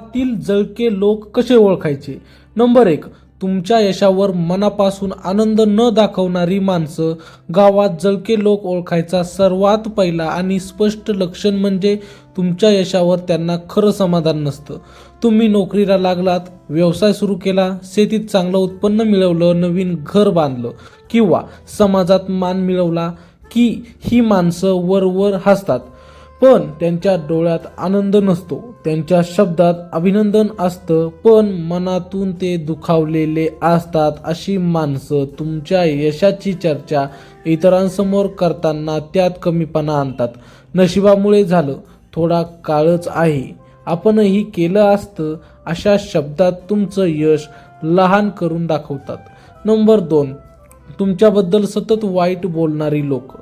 तील जळके लोक कसे ओळखायचे? नंबर एक तुमच्या यशावर मनापासून आनंद न दाखवणारी माणसं गावात जळके लोक ओळखायचा सर्वात पहिला आणि स्पष्ट लक्षण म्हणजे तुमच्या यशावर त्यांना खरं समाधान नसतं. तुम्ही नोकरीला लागलात व्यवसाय सुरू केला शेतीत चांगलं उत्पन्न मिळवलं नवीन घर बांधलं किंवा समाजात मान मिळवला की ही माणसं वरवर हसतात. पण त्यांच्या डोळ्यात आनंद नसतो. त्यांच्या शब्दात अभिनंदन असतं पण मनातून ते दुखावलेले असतात अशी माणसं तुमच्या यशाची चर्चा इतरांसमोर करताना त्यात कमीपणा आणतात. नशिबामुळे झालं. थोडा काळच आहे. आपणही केलं असतं अशा शब्दात तुमचं यश लहान करून दाखवतात. नंबर दोन तुमच्याबद्दल सतत वाईट बोलणारी लोक.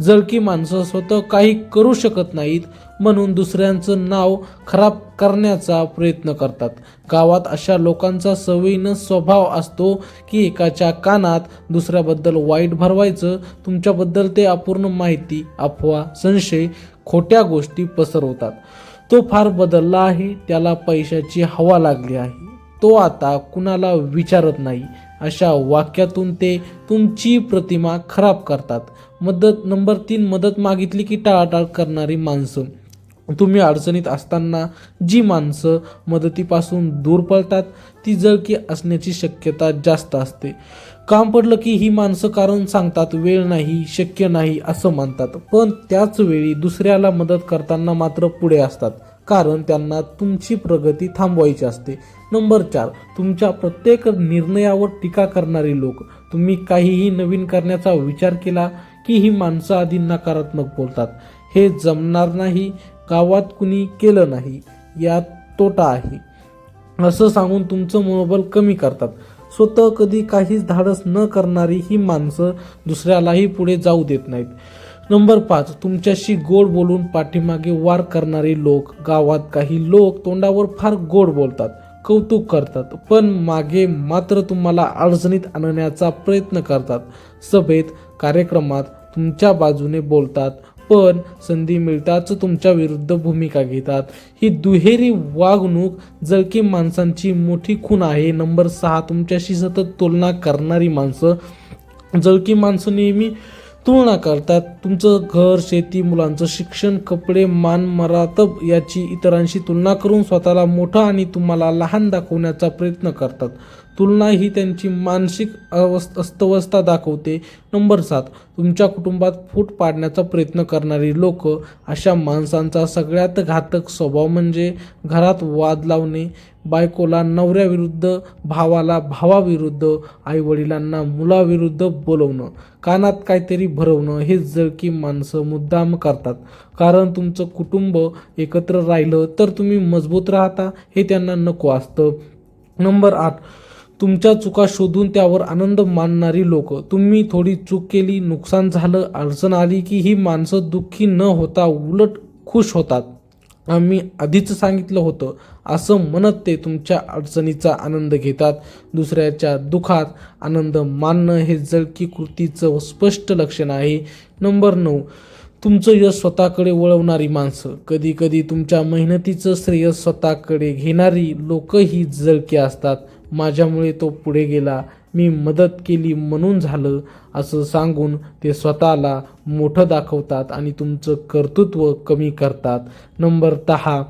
जळकी माणसं स्वतः काही करू शकत नाहीत म्हणून दुसऱ्यांचं नाव खराब करण्याचा प्रयत्न करतात. गावात अशा लोकांचा सवयीनं स्वभाव असतो की एकाच्या कानात दुसऱ्याबद्दल वाईट भरवायचं तुमच्याबद्दल ते अपूर्ण माहिती अफवा संशय खोट्या गोष्टी पसरवतात. तो फार बदलला आहे त्याला पैशाची हवा लागली आहे. तो आता कुणाला विचारत नाही. अशा वाक्यातून ते तुमची प्रतिमा खराब करतात. मदत नंबर तीन मदत मागितली की टाळाटाळ करणारी माणसं. तुम्ही अडचणीत असताना जी माणसं मदतीपासून दूर पळतात ती जळकी असण्याची शक्यता जास्त असते. काम पडलं की ही माणसं कारण सांगतात वेळ नाही शक्य नाही असं मानतात पण त्याच वेळी दुसऱ्याला मदत करताना मात्र पुढे असतात. कारण त्यांना तुमची प्रगती थांबवायची असते. नंबर चार तुमच्या प्रत्येक निर्णयावर टीका करणारे लोक तुम्ही काहीही नवीन करण्याचा विचार केला की ही माणसं आधी नकारात्मक बोलतात. हे जमणार नाही गावात कुणी केलं नाही यात तोटा आहे. असं सांगून तुमचं मनोबल कमी करतात. स्वतः कधी काहीच धाडस न करणारी ही माणसं दुसऱ्यालाही पुढे जाऊ देत नाहीत. नंबर पाच तुमच्याशी गोड बोलून पाठीमागे वार करणारे लोक गावात काही लोक तोंडावर फार गोड बोलतात कौतुक करतात पण मागे मात्र तुम्हाला अडचणीत आणण्याचा प्रयत्न करतात. सभेत कार्यक्रमात तुमच्या बाजूने बोलतात पण संधी मिळताच तुमच्या विरुद्ध भूमिका घेतात. ही दुहेरी वागणूक जळकी माणसांची मोठी खूण आहे. नंबर सहा तुमच्याशी सतत तुलना करणारी माणसं. जळकी माणसं नेहमी तुलना करतात. तुमचं घर शेती मुलांचं शिक्षण कपडे मान मरातब याची इतरांशी तुलना करून स्वतःला मोठं आणि तुम्हाला लहान दाखवण्याचा प्रयत्न करतात. तुलना ही त्यांची मानसिक अवस्थ अस्तवस्था दाखवते. नंबर सात तुमच्या कुटुंबात फूट पाडण्याचा प्रयत्न करणारी लोक अशा माणसांचा सगळ्यात घातक स्वभाव म्हणजे घरात वाद लावणे बायकोला नवऱ्याविरुद्ध भावाला भावाविरुद्ध आईवडिलांना मुलाविरुद्ध बोलवणं कानात काहीतरी भरवणं हे जळकी माणसं मुद्दाम करतात. कारण तुमचं कुटुंब एकत्र राहिलं तर तुम्ही मजबूत राहता हे त्यांना नको असतं. नंबर आठ तुमच्या चुका शोधून त्यावर आनंद मानणारी लोक. तुम्ही थोडी चूक केली नुकसान झालं अडचण आली की ही माणसं दुःखी न होता उलट खुश होतात. आम्ही आधीच सांगितलं होतं असं म्हणत ते तुमच्या अडचणीचा आनंद घेतात. दुसऱ्याच्या दुखात आनंद मानणं हे जळकी कृतीचं स्पष्ट लक्षण आहे. नंबर नऊ तुमचं यश स्वतःकडे वळवणारी माणसं. कधीकधी तुमच्या मेहनतीचं श्रेय स्वतःकडे घेणारी लोक ही जळकी असतात. माझ्यामुळे तो पुढे गेला. मी मदत केली म्हणून झालं असं सांगून ते स्वतःला मोठं दाखवतात आणि तुमचं कर्तृत्व कमी करतात. नंबर दहा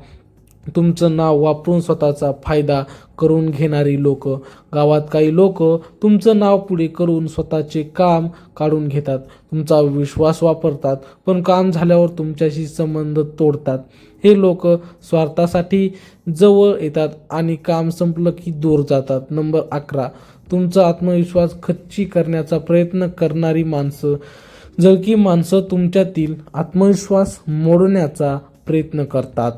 तुमचं नाव वापरून स्वतःचा फायदा करून घेणारी लोक. गावात काही लोक तुमचं नाव पुढे करून स्वतःचे काम काढून घेतात. तुमचा विश्वास वापरतात पण काम झाल्यावर तुमच्याशी संबंध तोडतात. हे लोक स्वार्थासाठी जवळ येतात आणि काम संपलं की दूर जातात. नंबर अकरा. तुमचा आत्मविश्वास खच्ची करण्याचा प्रयत्न करणारी माणसं. जर की माणसं तुमच्यातील आत्मविश्वास मोडण्याचा प्रयत्न करतात.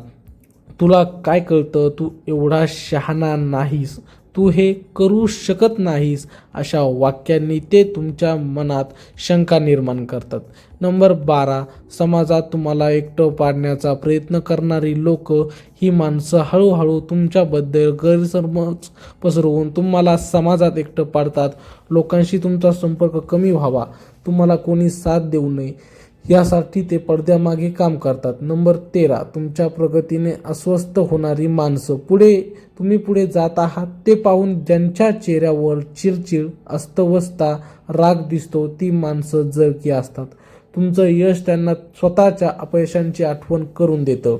तुला काय कळतं? तू एवढा शहाणा नाहीस. तू हे करू शकत नाहीस अशा वाक्यांनी ते तुमच्या मनात शंका निर्माण करतात. नंबर बारा समाजात तुम्हाला एकटं पाडण्याचा प्रयत्न करणारी लोक ही माणसं हळूहळू तुमच्याबद्दल गैरसमज पसरवून तुम्हाला समाजात एकटं पाडतात. लोकांशी तुमचा संपर्क कमी व्हावा. तुम्हाला कोणी साथ देऊ नये. यासाठी ते पडद्यामागे काम करतात. नंबर तेरा तुमच्या प्रगतीने अस्वस्थ होणारी माणसं. पुढे तुम्ही पुढे जात आहात ते पाहून ज्यांच्या चेहऱ्यावर चिडचिड अस्तवस्थता राग दिसतो ती माणसं जळकी असतात. तुमचं यश त्यांना स्वतःच्या अपयशांची आठवण करून देतं.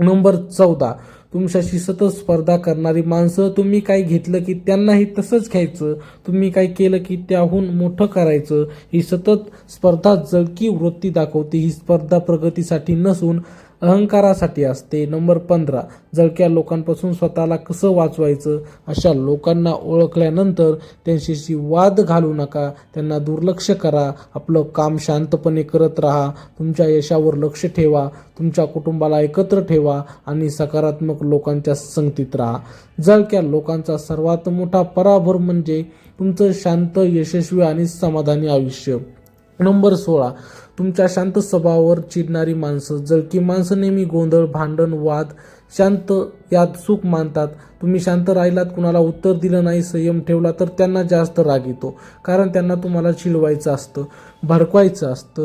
नंबर चौदा तुमच्याशी सतत स्पर्धा करणारी माणसं तुम्ही काही घेतलं की त्यांनाही तसंच घ्यायचं. तुम्ही काही केलं की त्याहून मोठं करायचं. ही सतत स्पर्धा जळकी वृत्ती दाखवते. ही स्पर्धा प्रगतीसाठी नसून अहंकारासाठी असते. नंबर पंधरा जळक्या लोकांपासून स्वतःला कसं वाचवायचं? अशा लोकांना ओळखल्यानंतर त्यांच्याशी वाद घालू नका. त्यांना दुर्लक्ष करा. आपलं काम शांतपणे करत राहा. तुमच्या यशावर लक्ष ठेवा. तुमच्या कुटुंबाला एकत्र ठेवा आणि सकारात्मक लोकांच्या संगतीत राहा. जळक्या लोकांचा सर्वात मोठा पराभव म्हणजे तुमचं शांत यशस्वी आणि समाधानी आयुष्य. नंबर सोळा तुमच्या शांत स्वभावावर चिडणारी माणसं जळकी माणसं नेहमी गोंधळ भांडण वाद शांत यात सुख मानतात. तुम्ही शांत राहिलात कुणाला उत्तर दिलं नाही संयम ठेवला तर त्यांना जास्त राग येतो. कारण त्यांना तुम्हाला चिडवायचं असतं भडकवायचं असतं.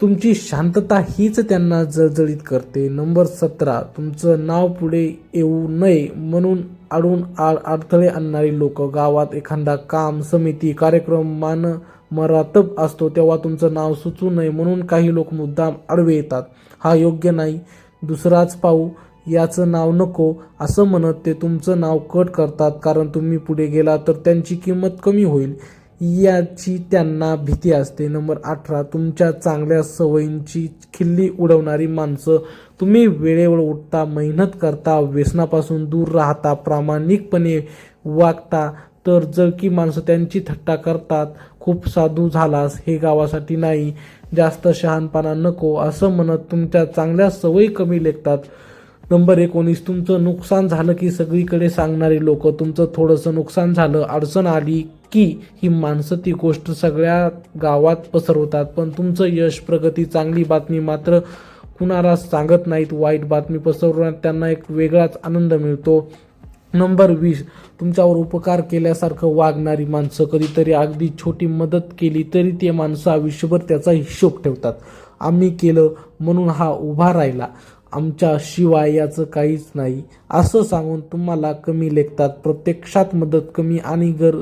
तुमची शांतता हीच त्यांना जळजळीत करते. नंबर सतरा तुमचं नाव पुढे येऊ नये म्हणून आडून आड अडथळे आणणारी लोक गावात एखादा काम समिती कार्यक्रम मान मरातब असतो तेव्हा तुमचं नाव सुचू नये म्हणून काही लोक मुद्दाम आडवे येतात. हा योग्य नाही. दुसराच पाहू याचं नाव नको असं म्हणत ते तुमचं नाव कट करतात. कारण तुम्ही पुढे गेला तर त्यांची किंमत कमी होईल. याची त्यांना भीती असते. नंबर अठरा तुमच्या चांगल्या सवयींची खिल्ली उडवणारी माणसं. तुम्ही वेळेवर उठता मेहनत करता व्यसनापासून दूर राहता प्रामाणिकपणे वागता तर जळकी माणसं त्यांची थट्टा करतात खूप साधू झालास हे गावासाठी नाही जास्त शहाणपणा नको असं म्हणत तुमच्या चांगल्या सवयी कमी लेखतात. नंबर एकोणीस तुमचं नुकसान झालं की सगळीकडे सांगणारे लोक तुमचं थोडंसं नुकसान झालं अडचण आली की ही माणसं ती गोष्ट सगळ्या गावात पसरवतात. पण तुमचं यश प्रगती चांगली बातमी मात्र कुणाला सांगत नाहीत. वाईट बातमी पसरवण्यात त्यांना एक वेगळाच आनंद मिळतो. नंबर वीस. तुमच्यावर उपकार केल्यासारखं वागणारी माणसं कधीतरी अगदी छोटी मदत केली तरी ते माणसं आयुष्यभर त्याचा हिशोब ठेवतात. आम्ही केलं म्हणून हा उभा राहिला. आमच्या शिवाय याचं काहीच नाही. असं सांगून तुम्हाला कमी लेखतात. प्रत्यक्षात मदत कमी आणि गर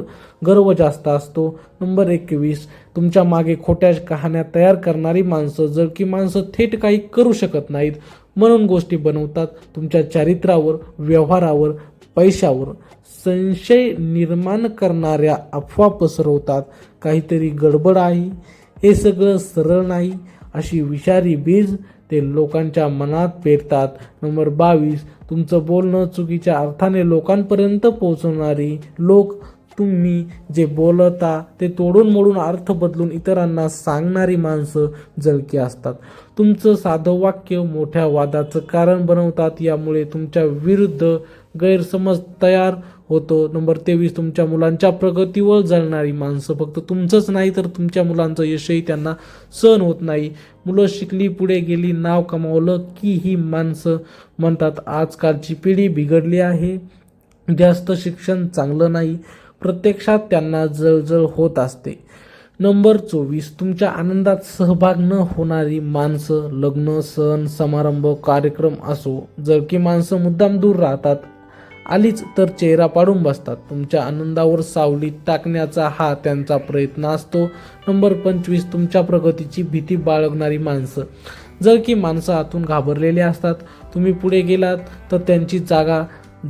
गर्व जास्त असतो. नंबर एकवीस. तुमच्या मागे खोट्या कहाण्या तयार करणारी माणसं जर की माणसं थेट काही करू शकत नाहीत म्हणून गोष्टी बनवतात. तुमच्या चारित्र्यावर व्यवहारावर पैशावर संशय निर्माण करणाऱ्या अफवा पसरवतात. काहीतरी गडबड आहे. हे सगळं सरळ नाही अशी विषारी बीज ते लोकांच्या मनात पेरतात. नंबर बावीस तुमचं बोलणं चुकीच्या अर्थाने लोकांपर्यंत पोहोचवणारी लोक तुम्ही जे बोलता ते तोडून मोडून अर्थ बदलून इतरांना सांगणारी माणसं जळकी असतात. तुमचं साधं वाक्य मोठ्या वादाचं कारण बनवतात यामुळे तुमच्या विरुद्ध गैरसमज तयार होतो. नंबर तेवीस तुमच्या मुलांच्या प्रगतीवर जळणारी माणसं. फक्त तुमचंच नाही तर तुमच्या मुलांचं यशही त्यांना सहन होत नाही. मुलं शिकली पुढे गेली नाव कमावलं की ही माणसं म्हणतात आजकालची पिढी बिघडली आहे. जास्त शिक्षण चांगलं नाही. प्रत्यक्षात त्यांना जळजळ होत असते. नंबर चोवीस तुमच्या आनंदात सहभाग न होणारी माणसं लग्न सण समारंभ कार्यक्रम असो जर की माणसं मुद्दाम दूर राहतात आलीच तर चेहरा पाडून बसतात. तुमच्या आनंदावर सावली टाकण्याचा हा त्यांचा प्रयत्न असतो. नंबर पंचवीस तुमच्या प्रगतीची भीती बाळगणारी माणसं. जर की माणसं आतून घाबरलेली असतात तुम्ही पुढे गेलात तर त्यांची जागा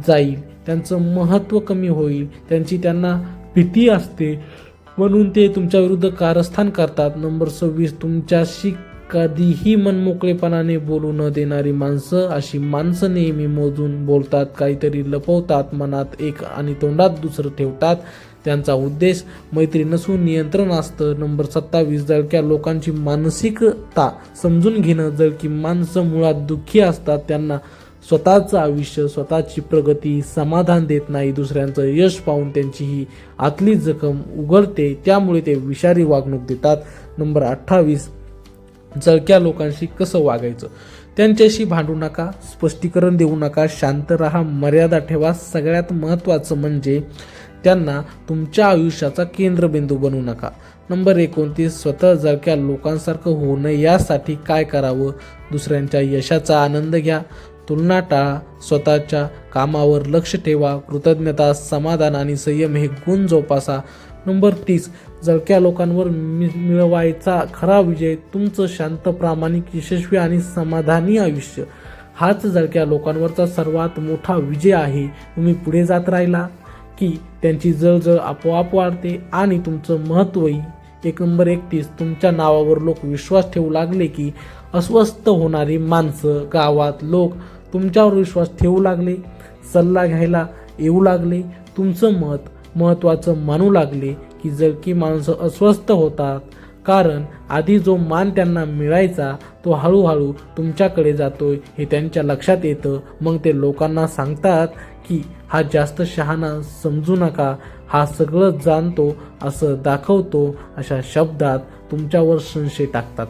जाईल. त्यांचं महत्त्व कमी होईल त्यांची त्यांना भीती असते म्हणून ते तुमच्या विरुद्ध कारस्थान करतात. नंबर सव्वीस तुमच्याशी कधीही मनमोकळेपणाने बोलू न देणारी माणसं अशी माणसं नेहमी मोजून बोलतात काहीतरी लपवतात मनात एक आणि तोंडात दुसरं ठेवतात. त्यांचा उद्देश मैत्री नसून नियंत्रण असतं. नंबर सत्तावीस जळक्या लोकांची मानसिकता समजून घेणं. जर की माणसं मुळात दुःखी असतात. त्यांना स्वतःचं आयुष्य स्वतःची प्रगती समाधान देत नाही दुसऱ्यांचं यश पाहून त्यांची ही आतली जखम उघडते त्यामुळे ते विषारी वागणूक देतात. नंबर अठ्ठावीस जळक्या लोकांशी कसं वागायचं? त्यांच्याशी भांडू नका स्पष्टीकरण देऊ नका शांत राहा मर्यादा ठेवा. सगळ्यात महत्त्वाचं म्हणजे त्यांना तुमच्या आयुष्याचा केंद्रबिंदू बनवू नका. नंबर एकोणतीस स्वतः जळक्या लोकांसारखं होऊ नये यासाठी काय करावं? दुसऱ्यांच्या यशाचा आनंद घ्या. तुलना टाळा स्वतःच्या कामावर लक्ष ठेवा कृतज्ञता समाधान आणि संयम हे गुण जोपासा. नंबर तीस जळक्या लोकांवर मि मिळवायचा खरा विजय तुमचं शांत प्रामाणिक यशस्वी आणि समाधानी आयुष्य. हाच जळक्या लोकांवरचा सर्वात मोठा विजय आहे. तुम्ही पुढे जात राहिला की त्यांची जळजळ आपोआप वाढते आणि तुमचं महत्त्वही एक नंबर एकतीस तुमच्या नावावर लोक विश्वास ठेवू लागले की अस्वस्थ होणारी माणसं गावात लोक तुमच्यावर विश्वास ठेवू लागले सल्ला घ्यायला येऊ लागले तुमचं मत महत्त्वाचं मानू लागले की जर की माणसं अस्वस्थ होतात कारण आधी जो मान त्यांना मिळायचा तो हळूहळू तुमच्याकडे जातोय हे त्यांच्या लक्षात येतं. मग ते लोकांना सांगतात की हा जास्त शहाणा समजू नका हा सगळं जाणतो असं दाखवतो अशा शब्दात तुमच्यावर संशय टाकतात.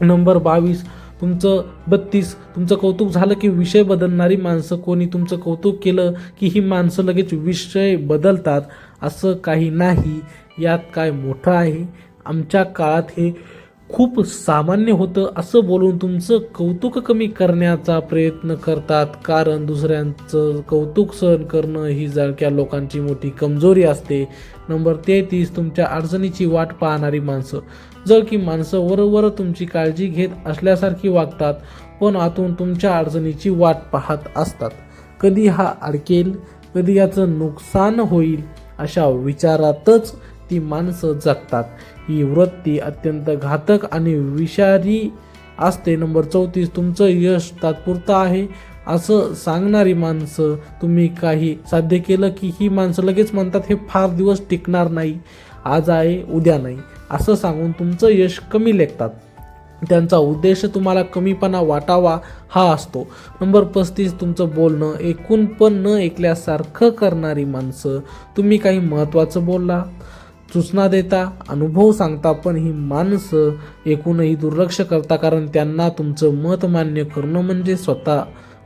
नंबर बावीस तुमचं बत्तीस तुमचं कौतुक झालं की विषय बदलणारी माणसं कोणी तुमचं कौतुक केलं की ही माणसं लगेच विषय बदलतात? असं काही नाही. यात काय मोठं आहे? आमच्या काळात हे खूप सामान्य होतं. असं बोलून तुमचं कौतुक कमी करण्याचा प्रयत्न करतात. कारण दुसऱ्यांचं कौतुक सहन करणं ही जळक्या लोकांची मोठी कमजोरी असते. नंबर तेहतीस तुमच्या अडचणीची वाट पाहणारी माणसं. जर की माणसं वरवर तुमची काळजी घेत असल्यासारखी वागतात पण आतून तुमच्या अडचणीची वाट पाहत असतात. कधी हा अडकेल कधी याचं नुकसान होईल अशा विचारातच ती माणसं जगतात. ही वृत्ती अत्यंत घातक आणि विषारी असते. नंबर चौतीस तुमचं यश तात्पुरतं आहे. असं सांगणारी माणसं तुम्ही काही साध्य केलं की ही माणसं लगेच म्हणतात हे फार दिवस टिकणार नाही. आज आहे उद्या नाही. असं सांगून तुमचं यश कमी लेखतात. त्यांचा उद्देश तुम्हाला कमीपणा वाटावा हा असतो. नंबर पस्तीस तुमचं बोलणं एकूण पण न ऐकल्यासारखं करणारी माणसं. तुम्ही काही महत्त्वाचं बोलला सूचना देता अनुभव सांगता पण ही माणसं एकूणही दुर्लक्ष करता कारण त्यांना तुमचं मत मान्य करणं म्हणजे स्वतः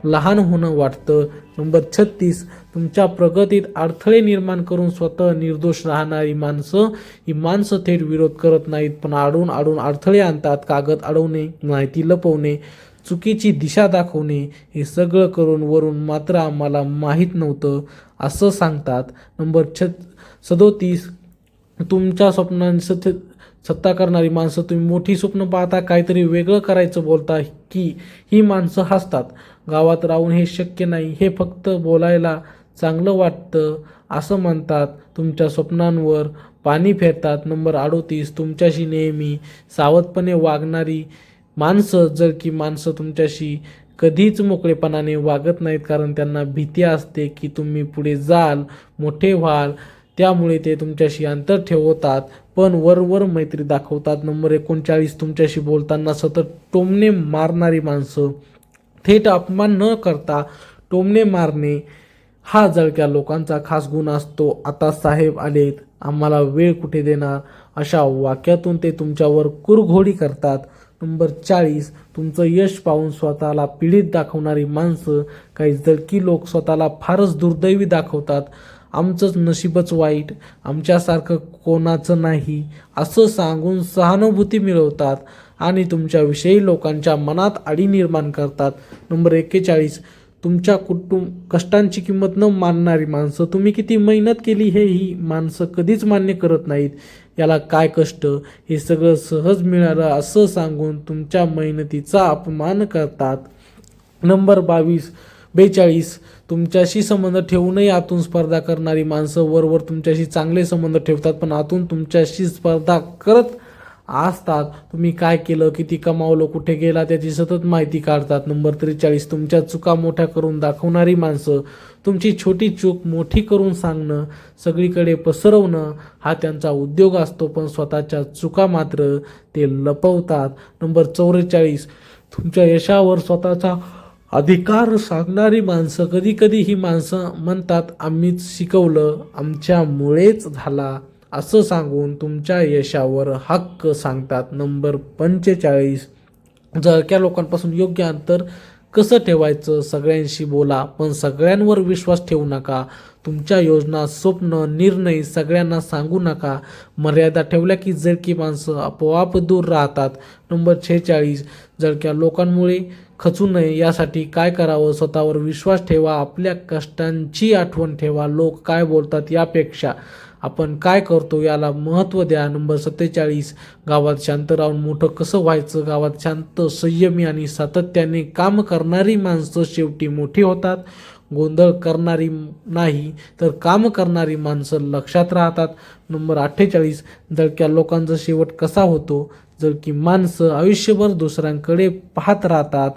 लहान होणं वाटतं. नंबर छत्तीस तुमच्या प्रगतीत अडथळे निर्माण करून स्वतः निर्दोष राहणारी माणसं ही माणसं थेट विरोध करत नाहीत पण आडून आडून अडथळे आणतात कागद अडवणे माहिती लपवणे चुकीची दिशा दाखवणे हे सगळं करून वरून मात्र आम्हाला माहीत नव्हतं असं सांगतात. नंबर छत सदोतीस तुमच्या स्वप्नांचं सत्ता करणारी माणसं तुम्ही मोठी स्वप्न पाहता काहीतरी वेगळं करायचं बोलता की ही माणसं हसतात. गावात राहून हे शक्य नाही हे फक्त बोलायला चांगलं वाटतं असं म्हणतात. तुमच्या स्वप्नांवर पाणी फेरतात. नंबर अडोतीस तुमच्याशी नेहमी सावधपणे वागणारी माणसं जर की माणसं तुमच्याशी कधीच मोकळेपणाने वागत नाहीत कारण त्यांना भीती असते की तुम्ही पुढे जाल मोठे व्हाल. त्यामुळे ते तुमच्याशी अंतर ठेवतात पण वरवर मैत्री दाखवतात. नंबर एकोणचाळीस तुमच्याशी बोलताना सतत टोमणे मारणारी माणसं. थेट अपमान न करता टोमणे मारणे हा जळक्या लोकांचा खास गुण असतो. आता साहेब आलेत आम्हाला वेळ कुठे देणार? अशा वाक्यातून ते तुमच्यावर कुरघोडी करतात. नंबर चाळीस तुमचं यश पाहून स्वतःला पीडित दाखवणारी माणसं. काही जळकी लोक स्वतःला फारच दुर्दैवी दाखवतात. आमचंच नशीबच वाईट आमच्यासारखं कोणाचं नाही असं सांगून सहानुभूती मिळवतात आणि तुमच्याविषयी लोकांच्या मनात आडी निर्माण करतात. नंबर एक्केचाळीस तुमच्या कुटुंब कष्टांची किंमत न मानणारी माणसं तुम्ही किती मेहनत केली हे ही माणसं कधीच मान्य करत नाहीत. याला काय कष्ट? हे सगळं सहज मिळालं असं सांगून तुमच्या मेहनतीचा अपमान करतात. नंबर बावीस बेचाळीस. तुमच्याशी संबंध ठेवूनही आतून स्पर्धा करणारी माणसं वरवर तुमच्याशी चांगले संबंध ठेवतात पण आतून तुमच्याशी स्पर्धा करत असतात. तुम्ही काय केलं किती कमावलं कुठे गेला त्याची सतत माहिती काढतात. नंबर त्रेचाळीस तुमच्या चुका मोठ्या करून दाखवणारी माणसं. तुमची छोटी चूक मोठी करून सांगणं सगळीकडे पसरवणं हा त्यांचा उद्योग असतो पण स्वतःच्या चुका मात्र ते लपवतात. नंबर चौवेचाळीस तुमच्या यशावर स्वतःचा अधिकार सांगणारी माणसं कधी कधी ही माणसं म्हणतात आम्हीच शिकवलं आमच्यामुळेच झाला. असं सांगून तुमच्या यशावर हक्क सांगतात. नंबर पंचेचाळीस. जळक्या लोकांपासून योग्य अंतर कसं ठेवायचं? सगळ्यांशी बोला पण सगळ्यांवर विश्वास ठेवू नका. तुमच्या योजना स्वप्न निर्णय सगळ्यांना सांगू नका. मर्यादा ठेवल्या की जळकी माणसं आपोआप दूर राहतात. नंबर छेचाळीस. जळक्या लोकांमुळे खचू नये यासाठी काय करावं? स्वतःवर विश्वास ठेवा. आपल्या कष्टांची आठवण ठेवा. लोक काय बोलतात यापेक्षा आपण काय करतो याला महत्त्व द्या. नंबर सत्तेचाळीस गावात शांत राहून मोठं कसं व्हायचं? गावात शांत संयमी आणि सातत्याने काम करणारी माणसं शेवटी मोठी होतात. गोंधळ करणारी नाही तर काम करणारी माणसं लक्षात राहतात. नंबर अठ्ठेचाळीस जळक्या लोकांचा शेवट कसा होतो? जर की माणसं आयुष्यभर दुसऱ्यांकडे पाहत राहतात.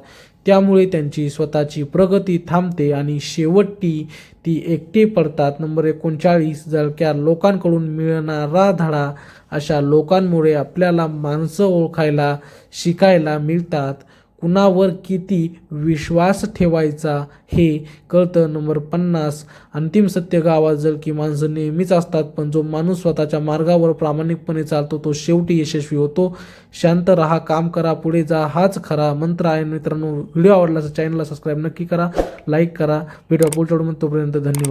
त्यामुळे त्यांची स्वतःची प्रगती थांबते आणि शेवटी ती एकटी पडतात. नंबर एकोणचाळीस जळक्या लोकांकडून मिळणारा धडा अशा लोकांमुळे आपल्याला माणसं ओळखायला शिकायला मिळतात. कुणावर किती विश्वास ठेवायचा हे कळतं. नंबर पन्नास. अंतिम सत्य गावात जर की माणसं नेहमीच असतात पण जो माणूस स्वतःच्या मार्गावर प्रामाणिकपणे चालतो तो शेवटी यशस्वी होतो. शांत राहा काम करा पुढे जा हाच खरा मंत्र आहे. मित्रांनो व्हिडिओ आवडला तर चॅनलला सबस्क्राईब नक्की करा लाईक करा. व्हिडिओ पुढच्या तोपर्यंत धन्यवाद.